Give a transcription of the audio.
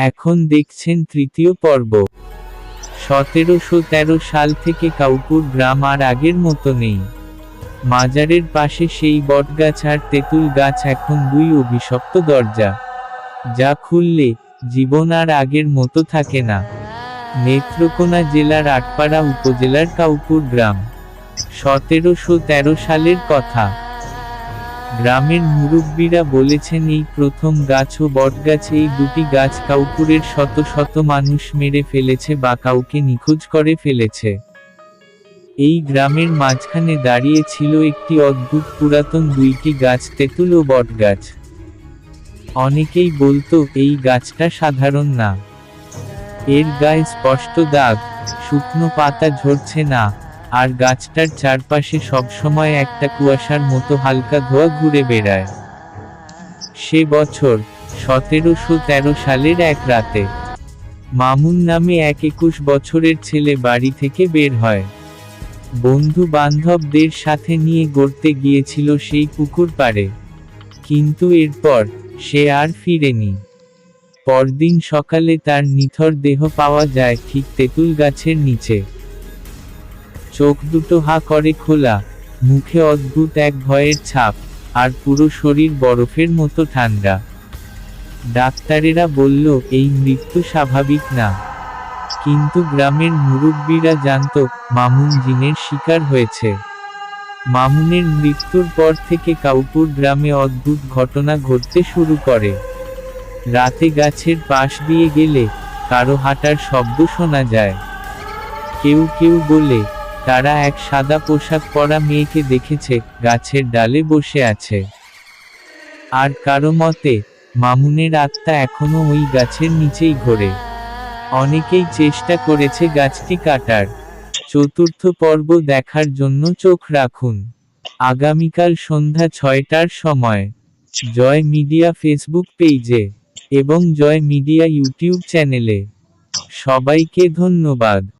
এখন দেখছেন তৃতীয় পর্ব। সতেরোশো তেরো সাল থেকে কাউপুর গ্রাম আর আগের মতো নেই। মাজারের পাশে সেই বটগাছ আর তেঁতুল গাছ এখন দুই অভিশপ্ত দরজা। যা খুললে জীবন আর আগের মতো থাকে না। নেত্রকোনা জেলার আটপাড়া উপজেলার কাউপুর গ্রাম। সতেরোশো তেরো সালের কথা। গ্রামের মুরব্বীরা বলেছেন, এই প্রথম গাছ ও বটগাছ, এই দুটি গাছ কাউপুরের শত শত মানুষ মেরে ফেলেছে বা কাউকে নিখোঁজ করে ফেলেছে। এই গ্রামের মাঝখানে দাঁড়িয়ে ছিল একটি অদ্ভুত পুরাতন দুইটি গাছ, তেঁতুল ও বটগাছ। অনেকেই বলতো, এই গাছটা সাধারণ না। এর গায়ে স্পষ্ট দাগ, শুকনো পাতা ঝরছে না। আর গাছটার চারপাশে সবসময় একটা কুয়াশার মতো হালকা ধোয়া ঘুরে বেড়ায়। সে বছর, সতেরোশো তেরো সালের এক রাতে, মামুন নামে এক একুশ বছরের ছেলে বাড়ি থেকে বের হয়। বন্ধু বান্ধবদের সাথে নিয়ে গড়তে গিয়েছিল সেই পুকুর পাড়ে। কিন্তু এরপর সে আর ফিরেনি। পরদিন সকালে তার নিথর দেহ পাওয়া যায় ঠিক তেঁতুল গাছের নিচে। চোখ দুটো হা করে খোলা, মুখে অদ্ভুত এক ভয়ের ছাপ, আর পুরো শরীর বরফের মতো ঠান্ডা। ডাক্তারেরা বলল, এই মৃত্যু স্বাভাবিক না। কিন্তু গ্রামের মুরব্বীরা জানত, মামুন জিনের শিকার হয়েছে। মামুনের মৃত্যুর পর থেকে কাউপুর গ্রামে অদ্ভুত ঘটনা ঘটতে শুরু করে। রাতে গাছের পাশ দিয়ে গেলে, কারও হাঁটার শব্দ শোনা যায়। কেউ কেউ বলে তারা এক সাদা পোশাক পরা মেয়েকে দেখেছে, গাছের ডালে বসে আছে। আর কারও মতে, মামুনের আত্মা এখনও ওই গাছের নিচেই ঘোরে। অনেকেই চেষ্টা করেছে গাছটি কাটার। চতুর্থ পর্ব দেখার জন্য চোখ রাখুন। আগামীকাল সন্ধ্যা ছয়টার সময়। জয় মিডিয়া ফেসবুক পেজে এবং জয় মিডিয়া ইউটিউব চ্যানেলে। সবাইকে ধন্যবাদ।